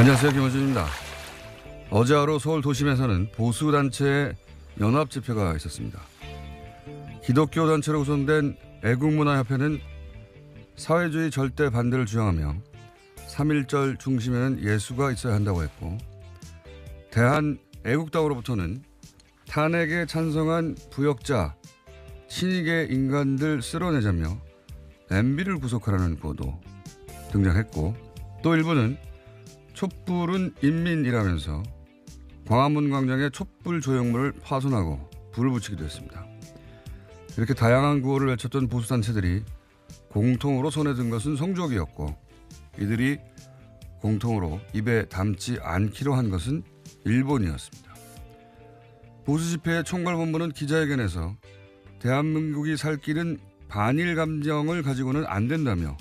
안녕하세요. 김원준입니다. 어제 하루 서울 도심에서는 보수단체의 연합 집회가 있었습니다. 기독교 단체로 구성된 애국문화협회는 사회주의 절대 반대를 주장하며 3.1절 중심에는 예수가 있어야 한다고 했고 대한 애국당으로부터는 탄핵에 찬성한 부역자, 친이계 인간들 쓸어내자며 MB를 구속하라는 구호도 등장했고 또 일부는 촛불은 인민이라면서 광화문 광장에 촛불 조형물을 파손하고 불을 붙이기도 했습니다. 이렇게 다양한 구호를 외쳤던 보수단체들이 공통으로 손에 든 것은 성적이었고 이들이 공통으로 입에 담지 않기로 한 것은 일본이었습니다. 보수 집회의 총괄본부는 기자회견에서 대한민국이 살 길은 반일 감정을 가지고는 안 된다며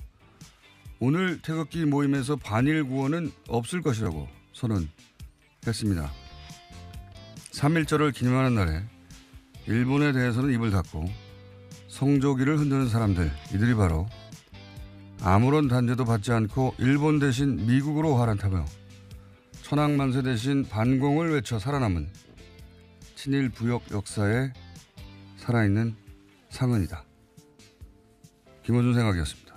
오늘 태극기 모임에서 반일 구호는 없을 것이라고 선언했습니다. 3.1절을 기념하는 날에 일본에 대해서는 입을 닫고 성조기를 흔드는 사람들 이들이 바로 아무런 단죄도 받지 않고 일본 대신 미국으로 화란타며 천황만세 대신 반공을 외쳐 살아남은 친일 부역 역사에 살아있는 상흔이다. 김호준 생각이었습니다.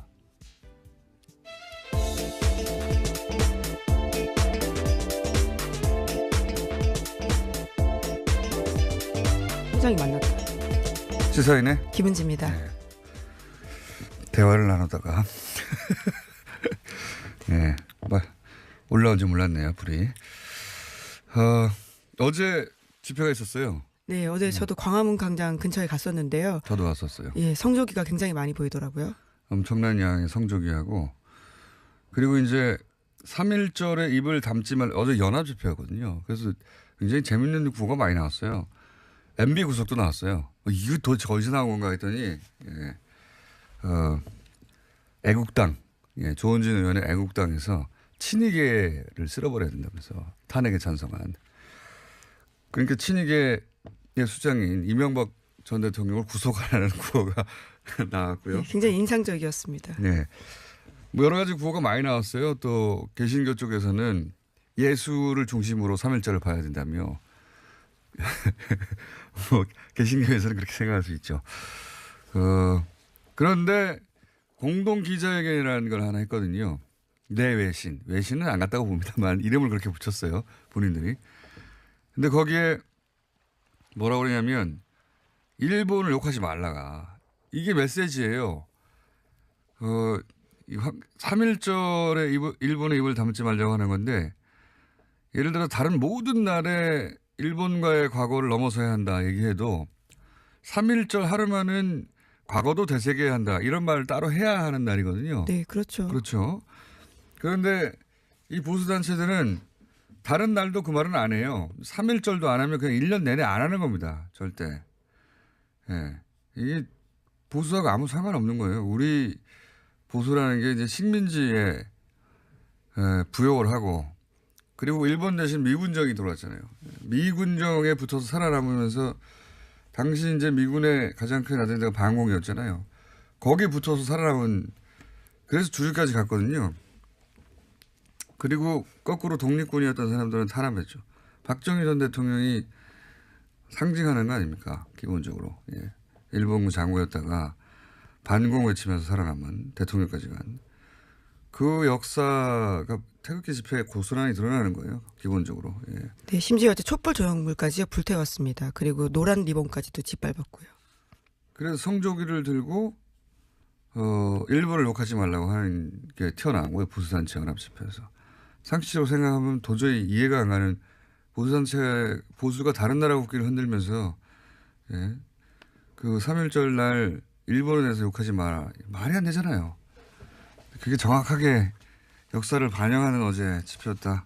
회장이 만났다. 시사인의 김은지입니다. 네. 대화를 나누다가 네, 뭐, 올라온 줄 몰랐네요 불이. 어, 어제 집회가 있었어요. 네, 어제 저도 광화문 광장 근처에 갔었는데요. 저도 왔었어요. 예, 성조기가 굉장히 많이 보이더라고요. 엄청난 양의 성조기하고 그리고 이제 3.1절에 입을 담지 말 어제 연합 집회였거든요. 그래서 굉장히 재밌는 구호가 많이 나왔어요. MB 구속도 나왔어요. 어, 이거 도대체 어디서 나온 건가 했더니 예. 어, 애국당 예, 조원진 의원의 애국당에서 친이계를 쓸어버려야 된다면서 탄핵에 찬성한 그러니까 친이계의 수장인 이명박 전 대통령을 구속하라는 구호가 나왔고요. 예, 굉장히 인상적이었습니다. 네. 뭐 여러 가지 구호가 많이 나왔어요. 또 개신교 쪽에서는 예수를 중심으로 3일절을 봐야 된다며. 뭐 개신교에서는 그렇게 생각할 수 있죠. 어, 그런데 공동 기자회견이라는 걸 하나 했거든요. 내 외신. 외신은 안 갔다고 봅니다만 이름을 그렇게 붙였어요. 본인들이. 근데 거기에 뭐라고 그러냐면 일본을 욕하지 말라가. 이게 메시지예요. 어, 3.1절에 일본의 입을 담지 말자고 하는 건데 예를 들어 다른 모든 날에 일본과의 과거를 넘어서야 한다 얘기해도 3.1절 하루만은 과거도 되새겨야 한다 이런 말을 따로 해야 하는 날이거든요. 네, 그렇죠. 그렇죠. 그런데 이 보수단체들은 다른 날도 그 말은 안 해요. 3.1절도 안 하면 그냥 1년 내내 안 하는 겁니다. 절대. 예. 이게 보수하고 아무 상관없는 거예요. 우리 보수라는 게 이제 식민지에 에, 부역을 하고 그리고 일본 대신 미군정이 들어왔잖아요. 미군정에 붙어서 살아남으면서 당시 이제 미군의 가장 큰 아젠다가 반공이었잖아요. 거기에 붙어서 살아남은 그래서 주주까지 갔거든요. 그리고 거꾸로 독립군이었던 사람들은 탄압했죠. 박정희 전 대통령이 상징하는 거 아닙니까? 기본적으로. 예. 일본군 장군이었다가 반공 외치면서 살아남은 대통령까지 간. 그 역사가 태극기 집회에 고스란히 드러나는 거예요. 기본적으로. 예. 네, 심지어 어제 촛불 조형물까지 불태웠습니다. 그리고 노란 리본까지도 짓밟았고요. 그래서 성조기를 들고 어 일본을 욕하지 말라고 하는 게 튀어나온 거예요. 보수단체 연합 집회에서. 상식적으로 생각하면 도저히 이해가 안 가는 보수단체 보수가 다른 나라 국기를 흔들면서 예. 그 3.1절 날 일본에 대해서 욕하지 마라. 말이 안 되잖아요. 그게 정확하게 역사를 반영하는 어제 집회였다.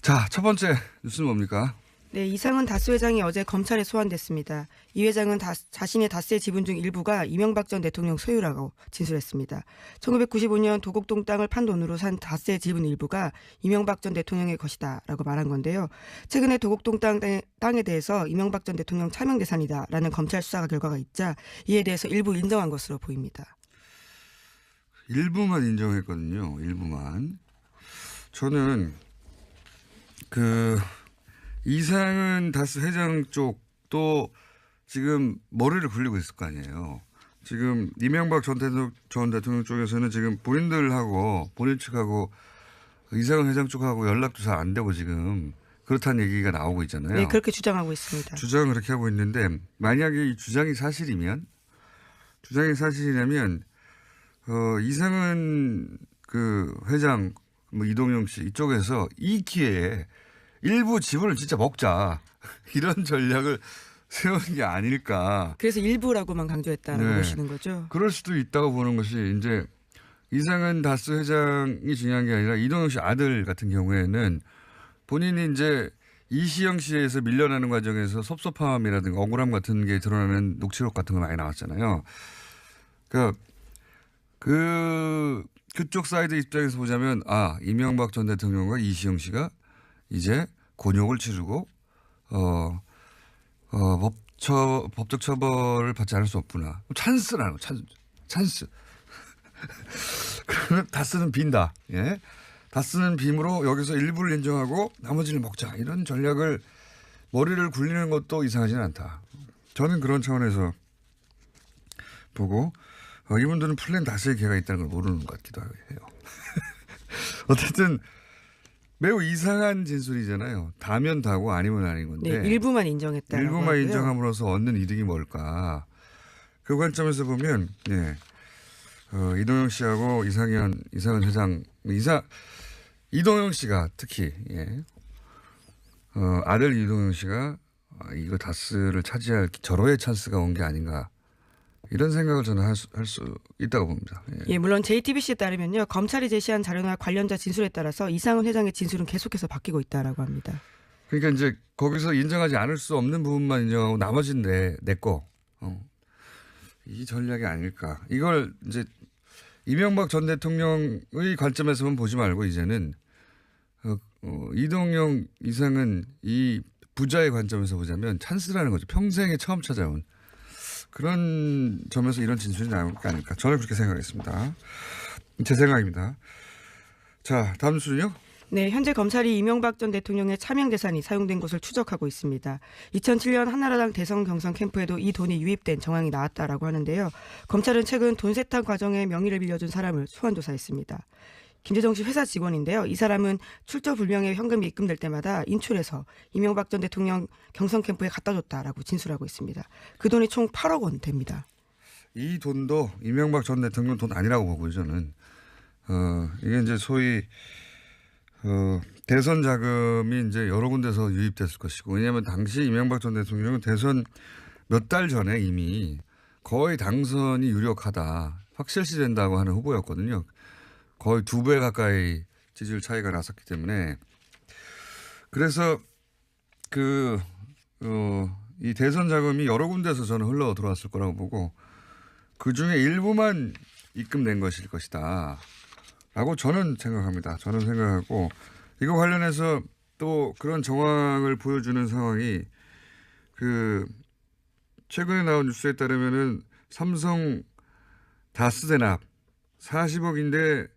자, 첫 번째 뉴스는 뭡니까? 네, 이상은 다스 회장이 어제 검찰에 소환됐습니다. 이 회장은 다, 자신의 다스의 지분 중 일부가 이명박 전 대통령 소유라고 진술했습니다. 1995년 도곡동 땅을 판 돈으로 산 다스의 지분 일부가 이명박 전 대통령의 것이다라고 말한 건데요. 최근에 도곡동 땅, 땅에 대해서 이명박 전 대통령 차명 대산이다라는 검찰 수사 결과가 있자 이에 대해서 일부 인정한 것으로 보입니다. 일부만 인정했거든요. 일부만. 저는 그 이상은 다스 회장 쪽도 지금 머리를 굴리고 있을 거 아니에요. 지금 이명박 전 대통령, 전 대통령 쪽에서는 지금 본인들하고 본인 측하고 이상은 회장 쪽하고 연락도 잘 안 되고 지금 그렇다는 얘기가 나오고 있잖아요. 네, 그렇게 주장하고 있습니다. 주장은 그렇게 하고 있는데 만약에 이 주장이 사실이면 주장이 사실이라면 어 이상은 그 회장 뭐 이동영 씨 이쪽에서 이 기회에 일부 지분을 진짜 먹자 이런 전략을 세운 게 아닐까 그래서 일부라고만 강조했다고 네. 보시는 거죠. 그럴 수도 있다고 보는 것이 이제 이상은 다스 회장이 중요한 게 아니라 이동영 씨 아들 같은 경우에는 본인이 이제 이시영 씨에서 밀려나는 과정에서 섭섭함이라든가 억울함 같은 게 드러나는 녹취록 같은 거 많이 나왔잖아요. 그러니까 그 그쪽 사이드 입장에서 보자면 아 이명박 전 대통령과 이시영 씨가 이제 곤욕을 치르고 어, 어 법처 법적 처벌을 받지 않을 수 없구나. 찬스라는 거 찬스 찬스. 그러면 다스는 빈다. 예? 다스는 빔으로 여기서 일부를 인정하고 나머지를 먹자. 이런 전략을 머리를 굴리는 것도 이상하지는 않다. 저는 그런 차원에서 보고 어, 이분들은 플랜 다스의 개가 있다는 걸 모르는 것 같기도 해요. 어쨌든 매우 이상한 진술이잖아요. 다면 다고 아니면 아닌 건데 네, 일부만 인정했다라고 일부만 하고요. 인정함으로써 얻는 이득이 뭘까? 그 관점에서 보면 예. 어, 이동영 씨하고 이상현 이상현 회장 이사 이동영 씨가 특히 예. 어, 아들 이동영 씨가 아, 이거 다스를 차지할 절호의 찬스가 온 게 아닌가 이런 생각을 저는 할수할수 있다고 봅니다. 예. 예, 물론 JTBC에 따르면요. 검찰이 제시한 자료나 관련자 진술에 따라서 이상훈 회장의 진술은 계속해서 바뀌고 있다라고 합니다. 그러니까 이제 거기서 인정하지 않을 수 없는 부분만 인정하고 나머지는 내, 내 거. 어. 이 전략이 아닐까. 이걸 이제 이명박 전 대통령의 관점에서만 보지 말고 이제는 어, 어, 이동영 이상은 이 부자의 관점에서 보자면 찬스라는 거죠. 평생에 처음 찾아온 그런 점에서 이런 진술이 나올 게 아닐까. 저는 그렇게 생각했습니다. 제 생각입니다. 자, 다음 순요. 네, 현재 검찰이 이명박 전 대통령의 차명 재산이 사용된 것을 추적하고 있습니다. 2007년 한나라당 대선 경선 캠프에도 이 돈이 유입된 정황이 나왔다라고 하는데요. 검찰은 최근 돈 세탁 과정에 명의를 빌려준 사람을 소환 조사했습니다. 김재정 씨 회사 직원인데요. 이 사람은 출처 불명의 현금이 입금될 때마다 인출해서 이명박 전 대통령 경선 캠프에 갖다 줬다라고 진술하고 있습니다. 그 돈이 총 8억 원 됩니다. 이 돈도 이명박 전 대통령 돈 아니라고 보고요, 저는. 어, 이게 이제 소위, 어, 대선 자금이 이제 여러 군데서 유입됐을 것이고, 왜냐하면 당시 이명박 전 대통령은 대선 몇 달 전에 이미 거의 당선이 유력하다, 확실시 된다고 하는 후보였거든요. 거의 두 배 가까이 지지율 차이가 났었기 때문에. 그래서 그, 어, 이 대선 자금이 여러 군데서 저는 흘러 들어왔을 거라고 보고, 그 중에 일부만 입금된 것일 것이다. 라고 저는 생각합니다. 저는 생각하고, 이거 관련해서 또 그런 정황을 보여주는 상황이 그, 최근에 나온 뉴스에 따르면은 삼성 다스 대납 40억인데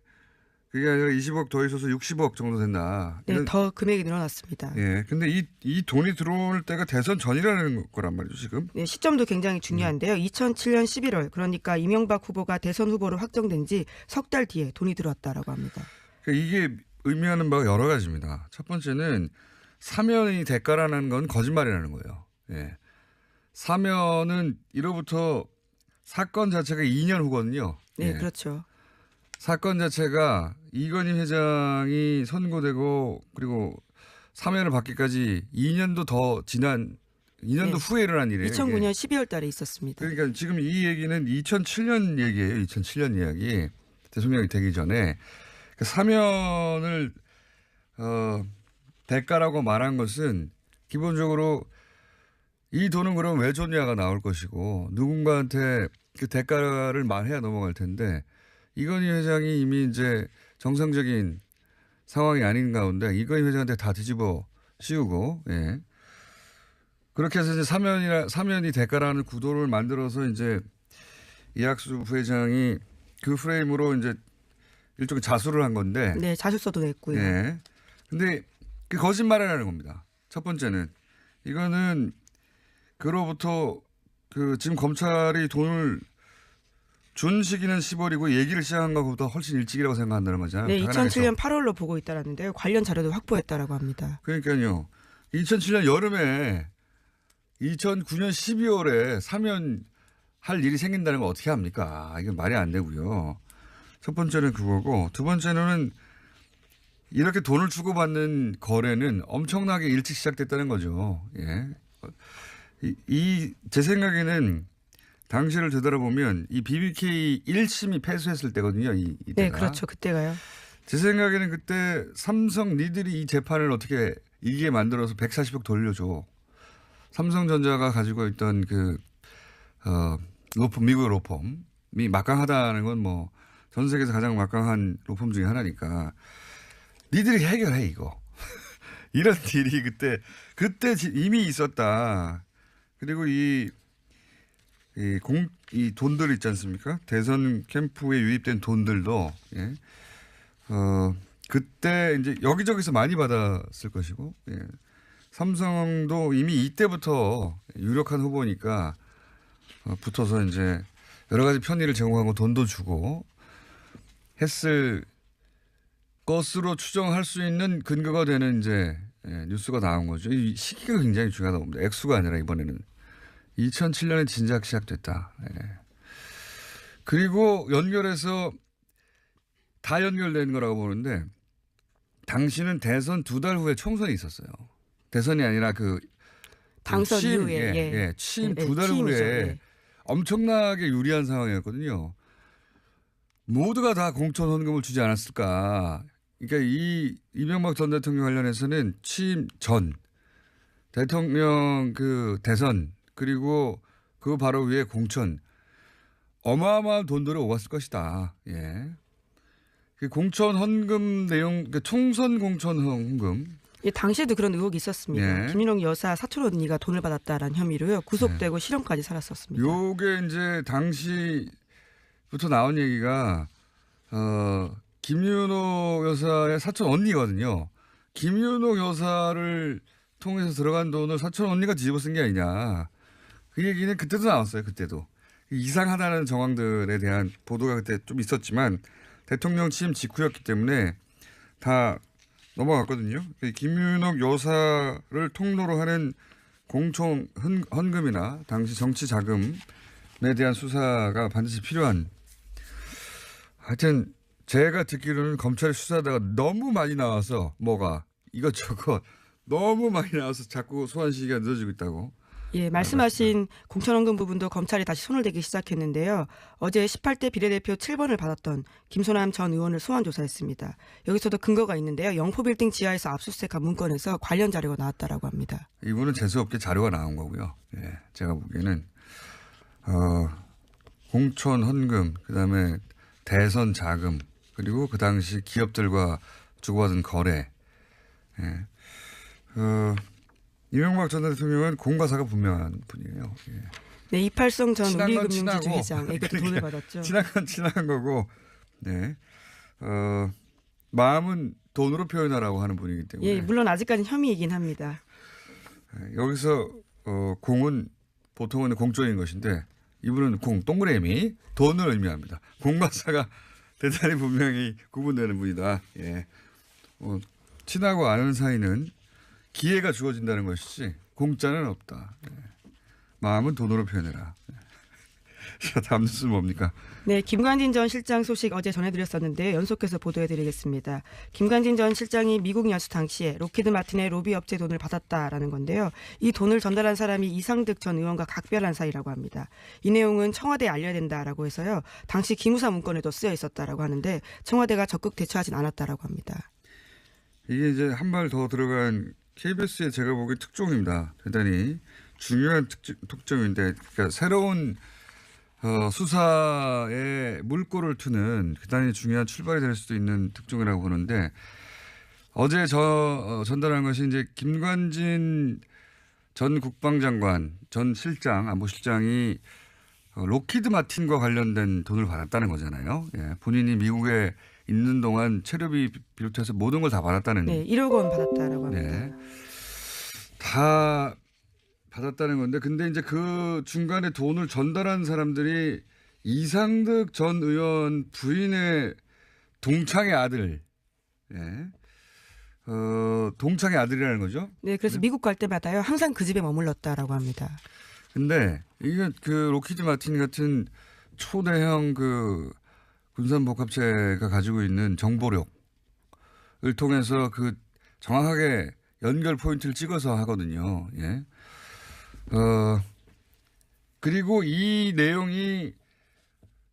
그게 아니라 20억 더 있어서 60억 정도 된다. 네, 이런- 더 금액이 늘어났습니다. 예. 근데 이, 이 돈이 들어올 때가 대선 전이라는 거란 말이죠, 지금. 네, 시점도 굉장히 중요한데요. 2007년 11월 그러니까 이명박 후보가 대선 후보로 확정된 지 석 달 뒤에 돈이 들어왔다라고 합니다. 그러니까 이게 의미하는 바가 여러 가지입니다. 첫 번째는 사면이 대가라는 건 거짓말이라는 거예요. 예. 사면은 이로부터 사건 자체가 2년 후거든요. 네, 예. 그렇죠. 사건 자체가 이건희 회장이 선고되고 그리고 사면을 받기까지 2년도 더 지난 2년도 네. 후에 일어난 일이에요. 이게. 2009년 12월 달에 있었습니다. 그러니까 지금 이 얘기는 2007년 얘기예요. 2007년 이야기. 대통령이 되기 전에 그 사면을 어, 대가라고 말한 것은 기본적으로 이 돈은 그럼 왜 줬냐가 나올 것이고 누군가한테 그 대가를 말해야 넘어갈 텐데 이건희 회장이 이미 이제 정상적인 상황이 아닌 가운데 이건희 회장한테 다 뒤집어 씌우고 예. 그렇게 해서 이제 사면이라 사면이 대가라는 구도를 만들어서 이제 이학수 부회장이 그 프레임으로 이제 일종의 자수를 한 건데. 네, 자술서도 냈고요. 예. 근데 그 거짓말이라는 겁니다. 첫 번째는 이거는 그로부터 그 지금 검찰이 돈을 준 시기는 10월이고 얘기를 시작한 것보다 훨씬 일찍이라고 생각한다는 거잖아요. 네, 당연하겠죠. 2007년 8월로 보고 있다라는데요. 관련 자료도 확보했다라고 합니다. 그러니까요. 2007년 여름에 2009년 12월에 사면 할 일이 생긴다는 거 어떻게 합니까? 이건 말이 안 되고요. 첫 번째는 그거고 두 번째는 이렇게 돈을 주고받는 거래는 엄청나게 일찍 시작됐다는 거죠. 예. 이제 생각에는 당시를 되돌아보면 이 BBK 1심이 패소했을 때거든요. 이, 네, 이때가. 그렇죠. 그때가요. 제 생각에는 그때 삼성 니들이 이 재판을 어떻게 이기게 만들어서 140억 돌려줘. 삼성전자가 가지고 있던 그, 어, 로펌, 미국 로펌이 막강하다는 건 뭐 전 세계에서 가장 막강한 로펌 중에 하나니까 니들이 해결해, 이거. 이런 딜이 그때, 그때 지- 이미 있었다. 그리고 이, 이 공, 이 돈들 있지 않습니까? 대선 캠프에 유입된 돈들도, 예. 어, 그때 이제 여기저기서 많이 받았을 것이고, 예. 삼성도 이미 이때부터 유력한 후보니까 어, 붙어서 이제 여러 가지 편의를 제공하고 돈도 주고 했을 것으로 추정할 수 있는 근거가 되는 이제 예, 뉴스가 나온 거죠. 이 시기가 굉장히 중요하다고 봅니다. 액수가 아니라 이번에는 2007년에 진작 시작됐다. 예. 그리고 연결해서 다 연결된 거라고 보는데 당시는 대선 두 달 후에 총선이 있었어요. 대선이 아니라 그 당선 취임, 이후에, 예, 예. 예, 취임 네, 두달 취임이죠. 후에 예. 엄청나게 유리한 상황이었거든요. 모두가 다 공천 헌금을 주지 않았을까. 그러니까 이 이명박 전 대통령 관련해서는 취임 전 대통령 그 대선 그리고 그 바로 위에 공천 어마어마한 돈들을 오갔을 것이다. 예. 그 공천 헌금 내용, 그 총선 공천 헌금 예, 당시에도 그런 의혹이 있었습니다. 예. 김일홍 여사 사촌 언니가 돈을 받았다라는 혐의로요. 구속되고 실형까지 살았었습니다. 요게 이제 당시부터 나온 얘기가 어 김윤호 여사의 사촌 언니거든요. 김윤호 여사를 통해서 들어간 돈을 사촌 언니가 뒤집어 쓴 게 아니냐. 그 얘기는 그때도 나왔어요. 그때도 이상하다는 정황들에 대한 보도가 그때 좀 있었지만 대통령 취임 직후였기 때문에 다 넘어갔거든요. 그 김윤옥 여사를 통로로 하는 헌- 헌금이나 당시 정치 자금에 대한 수사가 반드시 필요한. 하여튼 제가 듣기로는 검찰이 수사하다가 너무 많이 나와서 뭐가 이것저것 너무 많이 나와서 자꾸 소환 시기가 늦어지고 있다고. 예, 말씀하신 공천원금 부분도 검찰이 다시 손을 대기 시작했는데요. 어제 18대 비례대표 7번을 받았던 김소남 전 의원을 소환 조사했습니다. 여기서도 근거가 있는데요. 영포빌딩 지하에서 압수수색한 문건에서 관련 자료가 나왔다라고 합니다. 이분은 재수없게 자료가 나온 거고요. 예, 제가 보기에는 어, 공천 헌금, 그다음에 대선 자금, 그리고 그 당시 기업들과 주고받은 거래. 예. 어, 이명박 전 대통령은 공과 사가 분명한 분이에요. 예. 네, 이팔성 전 우리금융지주. 회장 에게도 돈을 그러니까 받았죠. 친한 건 친한 거고, 네. 어, 마음은 돈으로 표현하라고 하는 분이기 때문에. 예, 물론 아직까지는 혐의이긴 합니다. 예, 여기서 어, 공은 보통은 공적인 것인데 이분은 공 동그라미 돈을 의미합니다. 공과사가 대단히 분명히 구분되는 분이다. 예. 어, 친하고 아는 사이는 기회가 주어진다는 것이지 공짜는 없다. 예. 마음은 돈으로 표현해라. 예. 자, 다음 뉴스 뭡니까? 네, 김관진 전 실장 소식 어제 전해드렸었는데 연속해서 보도해드리겠습니다. 김관진 전 실장이 미국 연수 당시에 로키드 마틴의 로비 업체 돈을 받았다라는 건데요. 이 돈을 전달한 사람이 이상득 전 의원과 각별한 사이라고 합니다. 이 내용은 청와대에 알려야 된다라고 해서요. 당시 기무사 문건에도 쓰여 있었다라고 하는데 청와대가 적극 대처하진 않았다라고 합니다. 이게 이제 한 발 더 들어간 KBS의 제가 보기엔 특종입니다. 대단히 중요한 특, 특종 인데, 그러니까 새로운 어, 수사에 물꼬를 트는 대단히 중요한 출발이 될 수도 있는 특종이라고 보는데 어제 저 어, 전달한 것이 이제 김관진 전 국방장관, 전 실장, 안보실장이 어, 로키드 마틴과 관련된 돈을 받았다는 거잖아요. 예, 본인이 미국에 있는 동안 체류비 비롯해서 모든 걸 다 받았다는 네, 1억 원 받았다라고 합니다. 네. 다 받았다는 건데 근데 이제 그 중간에 돈을 전달한 사람들이 이상득 전 의원 부인의 동창의 아들 예. 어, 동창의 아들이라는 거죠. 네, 그래서 미국 갈 때마다요 항상 그 집에 머물렀다라고 합니다. 근데 이게 그 로키드 마틴 같은 초대형 그 군산복합체가 가지고 있는 정보력을 통해서 그 정확하게 연결 포인트를 찍어서 하거든요. 예. 어, 그리고 이 내용이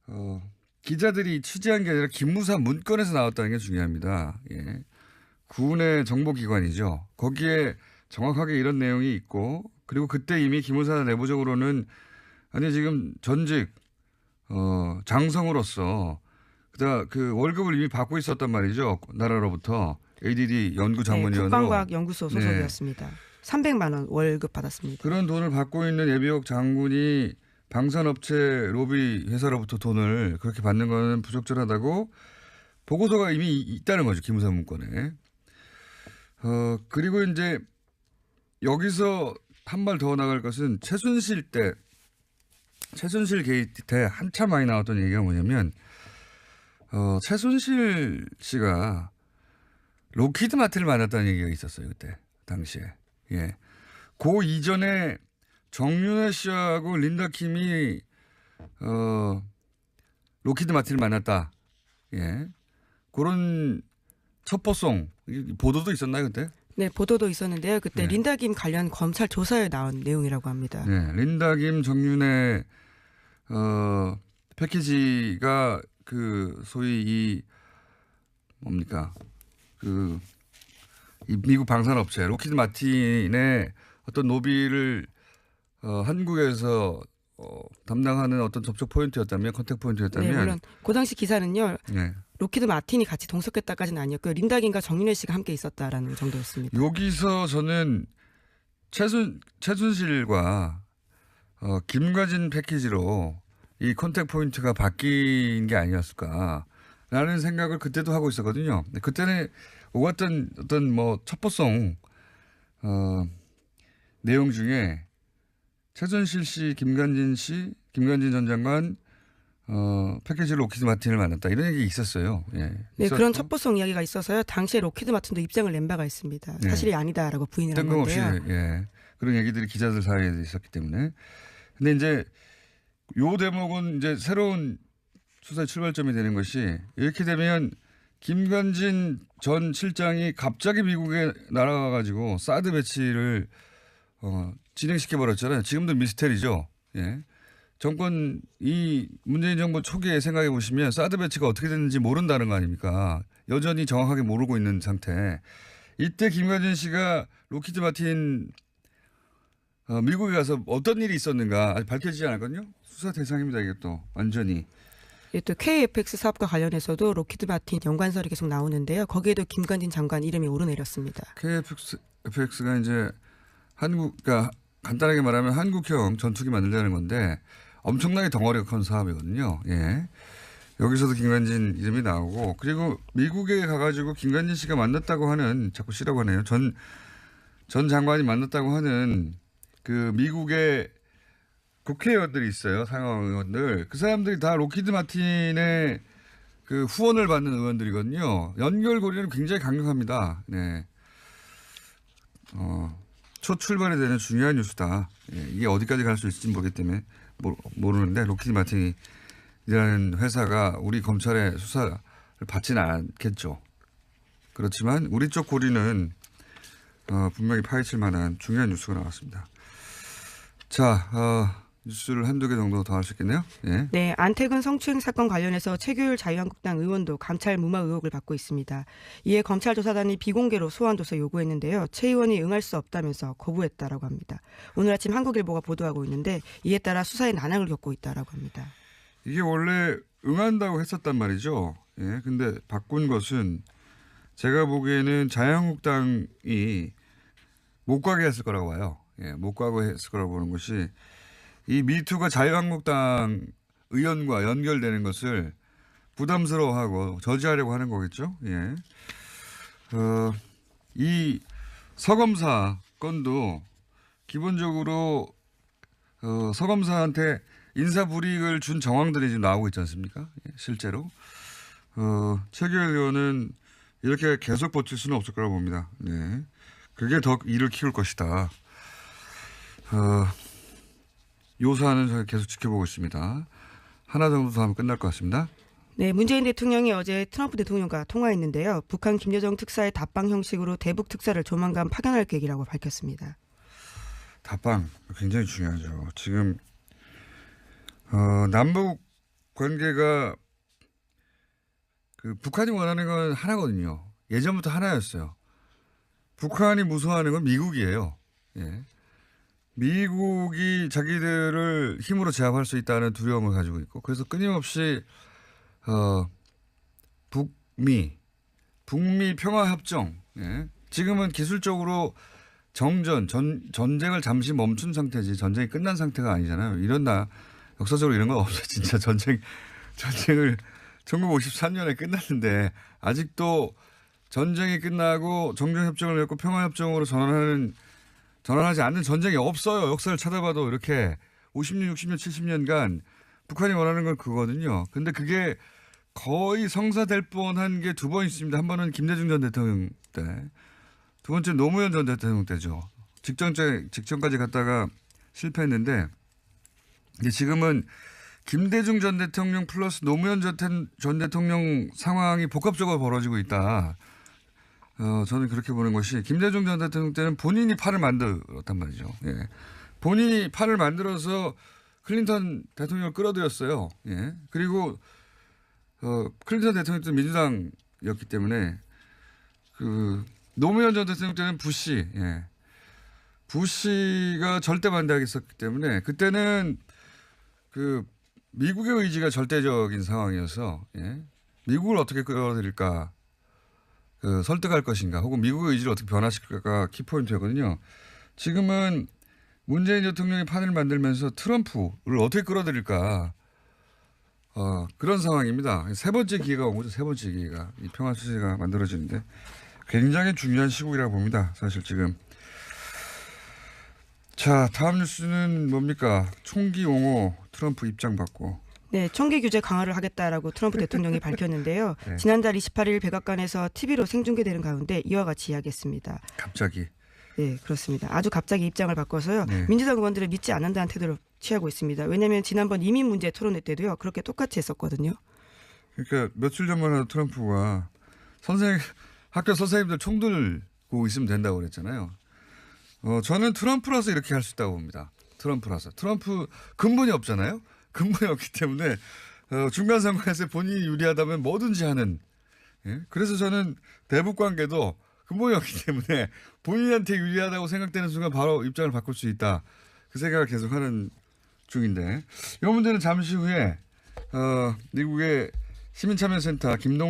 어, 기자들이 취재한 게 아니라 김무사 문건에서 나왔다는 게 중요합니다. 예. 군의 정보기관이죠. 거기에 정확하게 이런 내용이 있고 그리고 그때 이미 김무사 내부적으로는 아니 지금 전직 어, 장성으로서 그 월급을 이미 받고 있었단 말이죠. 나라로부터 ADD 연구 네, 장관위원으로 국방과학 연구소 소속이었습니다. 300만 원 월급 받았습니다. 그런 돈을 받고 있는 예비역 장군이 방산업체 로비 회사로부터 돈을 그렇게 받는 거는 부적절하다고 보고서가 이미 있다는 거죠. 김우사 문건에. 어, 그리고 이제 여기서 한 발 더 나갈 것은 최순실 때 최순실 게이트 때 한참 많이 나왔던 얘기가 뭐냐면 어, 최순실 씨가 로키드 마트를 만났다는 얘기가 있었어요. 그때 당시에. 예. 그 이전에 정윤회 씨하고 린다 킴이 어 로키드 마틴을 만났다. 예. 그런 첩보송 이- 보도도 있었나요 그때? 네, 보도도 있었는데요. 그때 네. 린다 김 관련 검찰 조사에 나온 내용이라고 합니다. 네. 린다 김 정윤회 어 패키지가 그 소위 이 뭡니까 그 이 미국 방산업체 로키드 마틴의 어떤 노비를 어, 한국에서 어, 담당하는 어떤 접촉 포인트였다면 컨택 네, 포인트였다면 물론 그 당시 기사는요. 네. 로키드 마틴이 같이 동석했다까지는 아니었고요. 린다김과 정윤혜 씨가 함께 있었다라는 정도였습니다. 여기서 저는 최순 최순실과 어, 김과진 패키지로 이 컨택 포인트가 바뀐 게 아니었을까라는 생각을 그때도 하고 있었거든요. 그때는 오갔던 어떤 뭐 첩보송 어, 내용 중에 최순실 씨, 김관진 씨, 김관진 전 장관 어, 패키지로 로키드 마틴을 만났다 이런 얘기 있었어요. 예. 네, 있었고. 그런 첩보성 이야기가 있어서요. 당시에 로키드 마틴도 입장을 낸 바가 있습니다. 네. 사실이 아니다라고 부인을 한 뜬금없이 건데요. 예 그런 얘기들이 기자들 사이에 있었기 때문에 근데 이제 요 대목은 이제 새로운 수사의 출발점이 되는 것이 이렇게 되면 김관진 전 실장이 갑자기 미국에 날아가 가지고 사드 배치를 어, 진행시켜 버렸잖아요. 지금도 미스테리죠. 예. 정권 이 문재인 정부 초기에 생각해 보시면 사드 배치가 어떻게 됐는지 모른다는 거 아닙니까? 여전히 정확하게 모르고 있는 상태. 이때 김관진 씨가 로키드 마틴 어, 미국에 가서 어떤 일이 있었는가 아직 밝혀지지 않았거든요. 수사 대상입니다. 이게 또 완전히. 예, 또 KFX 사업과 관련해서도 로키드 마틴 연관설이 계속 나오는데요. 거기에도 김관진 장관 이름이 오르내렸습니다. KFX, FX가 이제 한국, 그러니까 간단하게 말하면 한국형 전투기 만들자는 건데 엄청나게 덩어리가 큰 사업이거든요. 예. 여기서도 김관진 이름이 나오고 그리고 미국에 가가지고 김관진 씨가 만났다고 하는 자꾸 씨라고 하네요. 전, 전 장관이 만났다고 하는 그 미국의 국회의원들이 있어요. 상하원 의원들. 그 사람들이 다 로키드 마틴의 그 후원을 받는 의원들이거든요. 연결고리는 굉장히 강력합니다. 네. 어, 첫 출발이 되는 중요한 뉴스다. 예, 이게 어디까지 갈 수 있을지 모르기 때문에 모, 모르 는데 로키드 마틴이라는 회사가 우리 검찰의 수사를 받지는 않겠죠. 그렇지만 우리 쪽 고리는 어, 분명히 파헤칠 만한 중요한 뉴스가 나왔습니다. 자, 어, 뉴스를 한두 개 정도 더 할 수 있겠네요. 예. 네, 안태근 성추행 사건 관련해서 최규율 자유한국당 의원도 감찰 무마 의혹을 받고 있습니다. 이에 검찰 조사단이 비공개로 소환 조사 요구했는데요. 최 의원이 응할 수 없다면서 거부했다라고 합니다. 오늘 아침 한국일보가 보도하고 있는데 이에 따라 수사에 난항을 겪고 있다라고 합니다. 이게 원래 응한다고 했었단 말이죠. 예. 근데 바꾼 것은 제가 보기에는 자유한국당이 못 가게 했을 거라고 봐요. 예. 못 가게 했을 거라고 보는 것이 이 미투가 자유한국당 의원과 연결되는 것을 부담스러워하고 저지하려고 하는 거겠죠. 예. 어, 이 서검사 건도 기본적으로 어, 서검사한테 인사 불이익을 준 정황들이 지금 나오고 있지 않습니까? 예, 실제로. 어, 최규일 의원은 이렇게 계속 버틸 수는 없을 거라고 봅니다. 네. 그게 더 일을 키울 것이다. 어, 요 사안은 저희 계속 지켜보고 있습니다. 하나 정도 더 하면 끝날 것 같습니다. 네, 문재인 대통령이 어제 트럼프 대통령과 통화했는데요. 북한 김여정 특사의 답방 형식으로 대북 특사를 조만간 파견할 계획이라고 밝혔습니다. 답방 굉장히 중요하죠. 지금 어, 남북 관계가 그 북한이 원하는 건 하나거든요. 예전부터 하나였어요. 북한이 무서워하는 건 미국이에요. 예. 미국이 자기들을 힘으로 제압할 수 있다는 두려움을 가지고 있고 그래서 끊임없이 어, 북미 북미 평화 협정 예. 지금은 기술적으로 정전 전 전쟁을 잠시 멈춘 상태지 전쟁이 끝난 상태가 아니잖아요. 이런 나 역사적으로 이런 건 없어요. 진짜 전쟁 전쟁을 1953년에 끝났는데 아직도 전쟁이 끝나고 정전협정을 맺고 평화협정으로 전환하는 전환하지 않는 전쟁이 없어요. 역사를 찾아봐도 이렇게 50년, 60년, 70년간 북한이 원하는 건 그거거든요. 근데 그게 거의 성사될 뻔한 게 두 번 있습니다. 한 번은 김대중 전 대통령 때, 두 번째 노무현 전 대통령 때죠. 직전째 직전까지 갔다가 실패했는데 지금은 김대중 전 대통령 플러스 노무현 전 대통령 상황이 복합적으로 벌어지고 있다. 어, 저는 그렇게 보는 것이 김대중 전 대통령 때는 본인이 팔을 만들었단 말이죠. 예. 본인이 팔을 만들어서 클린턴 대통령을 끌어들였어요. 예. 그리고 어, 클린턴 대통령도 민주당이었기 때문에 그 노무현 전 대통령 때는 부시, 예. 부시가 절대 반대하겠었기 때문에 그때는 그 미국의 의지가 절대적인 상황이어서 예. 미국을 어떻게 끌어들일까 그 설득할 것인가 혹은 미국의 의지를 어떻게 변화시킬까가 키포인트였거든요. 지금은 문재인 대통령이 판을 만들면서 트럼프를 어떻게 끌어들일까 어, 그런 상황입니다. 세 번째 기회가 온 거죠. 세 번째 기회가 이 평화 추세가 만들어지는데 굉장히 중요한 시국이라고 봅니다. 사실 지금 자 다음 뉴스는 뭡니까? 총기 옹호 트럼프 입장 받고 네, 총기 규제 강화를 하겠다라고 트럼프 대통령이 밝혔는데요. 네. 지난달 28일 백악관에서 TV로 생중계되는 가운데 이와 같이 이야기했습니다. 갑자기 네, 그렇습니다. 아주 갑자기 입장을 바꿔서요. 네. 민주당 의원들을 믿지 않는다는 태도를 취하고 있습니다. 왜냐하면 지난번 이민 문제 토론회 때도요. 그렇게 똑같이 했었거든요. 그러니까 며칠 전만 해도 트럼프가 선생 학교 선생님들 총 들고 있으면 된다고 그랬잖아요. 어, 저는 트럼프라서 이렇게 할 수 있다고 봅니다. 트럼프라서. 트럼프 근본이 없잖아요. 근본이 없기 때문에 어, 중간 선거에서 본인이 유리하다면 뭐든지 하는. 예? 그래서 저는 대북 관계도 근본이 없기 때문에 본인한테 유리하다고 생각되는 순간 바로 입장을 바꿀 수 있다. 그 생각을 계속 하는 중인데 이 문제는 잠시 후에 어, 미국의 시민참여센터 김동